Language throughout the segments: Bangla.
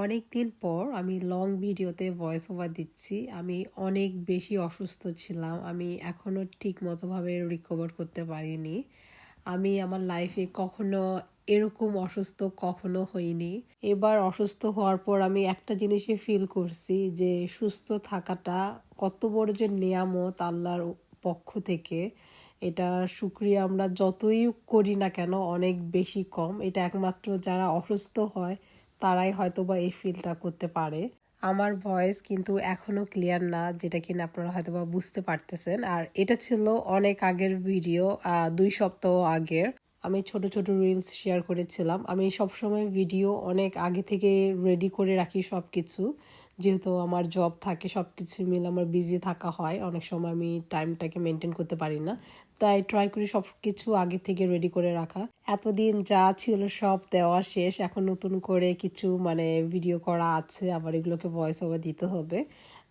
অনেক দিন পর আমি লং ভিডিওতে ভয়েস ওভার দিচ্ছি। আমি অনেক বেশি অসুস্থ ছিলাম। আমি এখনও ঠিক মতোভাবে রিকভার করতে পারিনি। আমি আমার লাইফে কখনো এরকম অসুস্থ কখনো হইনি। এবার অসুস্থ হওয়ার পর আমি একটা জিনিসই ফিল করছি যে, সুস্থ থাকাটা কত বড় যে নিয়ামত আল্লাহর পক্ষ থেকে। এটা শুক্রিয়া আমরা যতই করি না কেন, অনেক বেশি কম। এটা একমাত্র যারা অসুস্থ হয় তারাই হয়তো বা এই ফিলটা করতে পারে। আমার ভয়েস কিন্তু এখনও ক্লিয়ার না, যেটা কিনা আপনারা হয়তো বা বুঝতে পারতেছেন। আর এটা ছিল অনেক আগের ভিডিও দুই সপ্তাহ আগের। আমি ছোট ছোট রিলস শেয়ার করেছিলাম। আমি সবসময় ভিডিও অনেক আগে থেকে রেডি করে রাখি সব কিছু যেহেতু আমার জব থাকে সব কিছু মিলে আমার বিজি থাকা হয়। অনেক সময় আমি টাইমটাকে মেনটেন করতে পারি না। তাই ট্রাই করি সব কিছু আগে থেকে রেডি করে রাখা। এতদিন যা ছিল সব দেওয়া শেষ। এখন নতুন করে কিছু মানে ভিডিও করা আছে। আবার এগুলোকে ভয়েস ওভার দিতে হবে।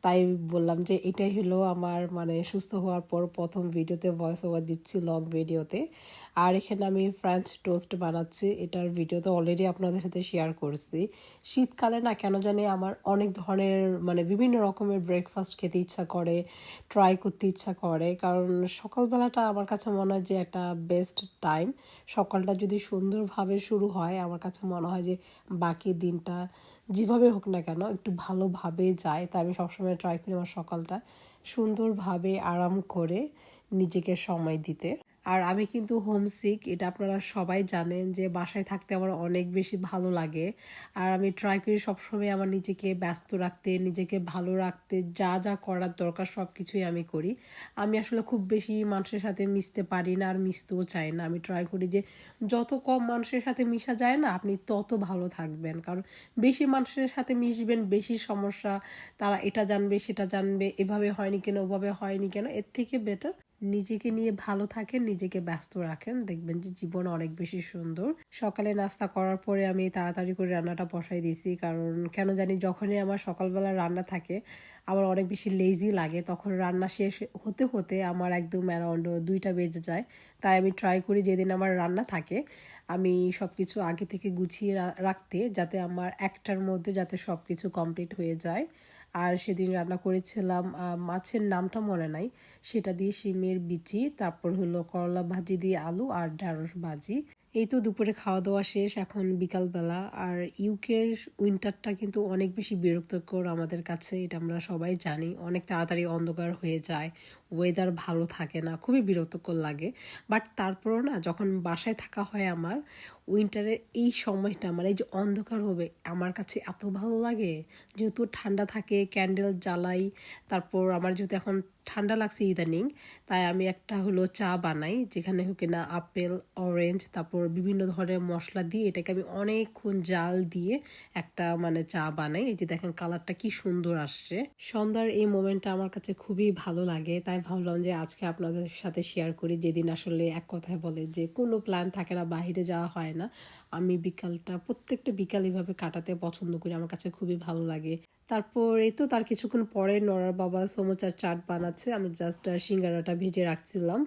তাই বললাম যে এটাই হলো আমার মানে সুস্থ হওয়ার পর প্রথম ভিডিওতে ভয়েস ওভার দিচ্ছি লং ভিডিওতে। আর এখানে আমি ফ্রেঞ্চ টোস্ট বানাচ্ছি, এটার ভিডিওতে অলরেডি আপনাদের সাথে শেয়ার করছি। শীতকালে না কেন জানি আমার অনেক ধরনের মানে বিভিন্ন রকমের ব্রেকফাস্ট খেতে ইচ্ছা করে ট্রাই করতে ইচ্ছা করে। কারণ সকালবেলাটা আমার কাছে মনে হয় যে একটা বেস্ট টাইম সকালটা যদি সুন্দরভাবে শুরু হয়, আমার কাছে মনে হয় যে বাকি দিনটা যেভাবে হোক না কেন একটু ভালোভাবে যায়। তাই আমি সবসময় ট্রাই করি আমার সকালটা সুন্দরভাবে আরাম করে নিজেকে সময় দিতে। আর আমি কিন্তু হোমসিক এটা আপনারা সবাই জানেন যে বাসায় থাকতে আমার অনেক বেশি ভালো লাগে। আর আমি ট্রাই করি সবসময় আমার নিজেকে ব্যস্ত রাখতে, নিজেকে ভালো রাখতে, যা যা করার দরকার সব কিছুই আমি করি। আমি আসলে খুব বেশি মানুষের সাথে মিশতে পারি না আর মিশতেও চাই না। আমি ট্রাই করি যে যত কম মানুষের সাথে মিশা যায় না, আপনি তত ভালো থাকবেন। কারণ বেশি মানুষের সাথে মিশবেন, বেশি সমস্যা, তারা এটা জানবে, সেটা জানবে, এভাবে হয়নি কেন, ওভাবে হয়নি কেন, এর থেকে বেটার নিজেকে নিয়ে ভালো থাকেন, নিজেকে ব্যস্ত রাখেন। দেখবেন যে জীবন অনেক বেশি সুন্দর। সকালে নাস্তা করার পরে আমি তাড়াতাড়ি করে রান্নাটা বসাই দিয়েছি। কারণ কেন জানি যখনই আমার সকালবেলা রান্না থাকে, আমার অনেক বেশি লেজি লাগে। তখন রান্না শেষ হতে হতে আমার একদম অ্যারাউন্ড দুইটা বেজে যায়। তাই আমি ট্রাই করি যেদিন আমার রান্না থাকে, আমি সব কিছু আগে থেকে গুছিয়ে রাখতে যাতে আমার একটার মধ্যে যাতে সব কিছু কমপ্লিট হয়ে যায়। আর সেদিন রান্না করেছিলাম মাছের নামটা মনে নাই। সেটা দিয়ে শিমের বিচি, তারপর হলো করলা ভাজি দিয়ে আলু আর ঢ্যাঁড়স ভাজি। এই তো দুপুরে খাওয়া দাওয়া শেষ, এখন বিকালবেলা। আর ইউকের উইন্টারটা কিন্তু অনেক বেশি বিরক্তকর আমাদের কাছে, এটা আমরা সবাই জানি। অনেক তাড়াতাড়ি অন্ধকার হয়ে যায় ওয়েদার ভালো থাকে না, খুবই বিরক্তকর লাগে। বাট তারপরও না, যখন বাসায় থাকা হয় আমার, উইন্টারের এই সময়টা আমার, এই যে অন্ধকার হবে, আমার কাছে এত ভালো লাগে। যেহেতু ঠান্ডা থাকে ক্যান্ডেল জ্বালাই, তারপর আমার যেহেতু এখন ঠান্ডা লাগছে ইদানিং, তাই আমি একটা হলো চা বানাই, যেখানে হোক কিনা আপেল অরেঞ্জ তারপর বিভিন্ন ধরনের মশলা দিয়ে এটাকে আমি অনেকক্ষণ জাল দিয়ে একটা মানে চা বানাই। এই যে দেখেন কালারটা কি সুন্দর আসছে। সন্ধ্যার এই মোমেন্টটা আমার কাছে খুবই ভালো লাগে। তাই ভাবলাম যে আজকে আপনাদের সাথে শেয়ার করি। যেদিন আসলে এক কথায় বলে যে কোনো প্ল্যান থাকে না, বাহিরে যাওয়া হয় না। আমি বিকালটা, প্রত্যেকটা বিকাল এইভাবে কাটাতে পছন্দ করি। আমার কাছে খুবই ভালো লাগে। তারপর এই তো তার কিছুক্ষণ পরে নড়ার বাবা সমোচার চাট বানাচ্ছে। আমি জাস্ট সিঙ্গারাটা ভেজে রাখছিলাম।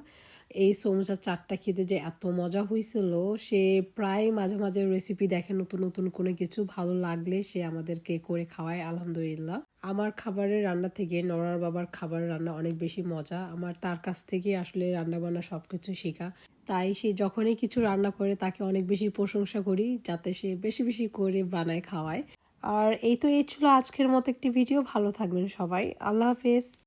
এই সমোসার চাটটা খেতে যে এত মজা হয়েছিল সে প্রায় মাঝে মাঝে রেসিপি দেখে নতুন নতুন কোনো কিছু ভালো লাগলে সে আমাদেরকে করে খাওয়ায়, আলহামদুলিল্লাহ। আমার খাবারের রান্না থেকে নড়ার বাবার খাবারের রান্না অনেক বেশি মজা। আমার তার কাছ থেকে আসলে রান্না বান্না সব কিছু শেখা। তাই সে যখনই কিছু রান্না করে, তাকে অনেক বেশি প্রশংসা করি, যাতে সে বেশি বেশি করে বানায়, খাওয়ায়। আর এই তো এই ছিল আজকের মতো একটি ভিডিও ভালো থাকবেন সবাই। আল্লাহ হাফেজ।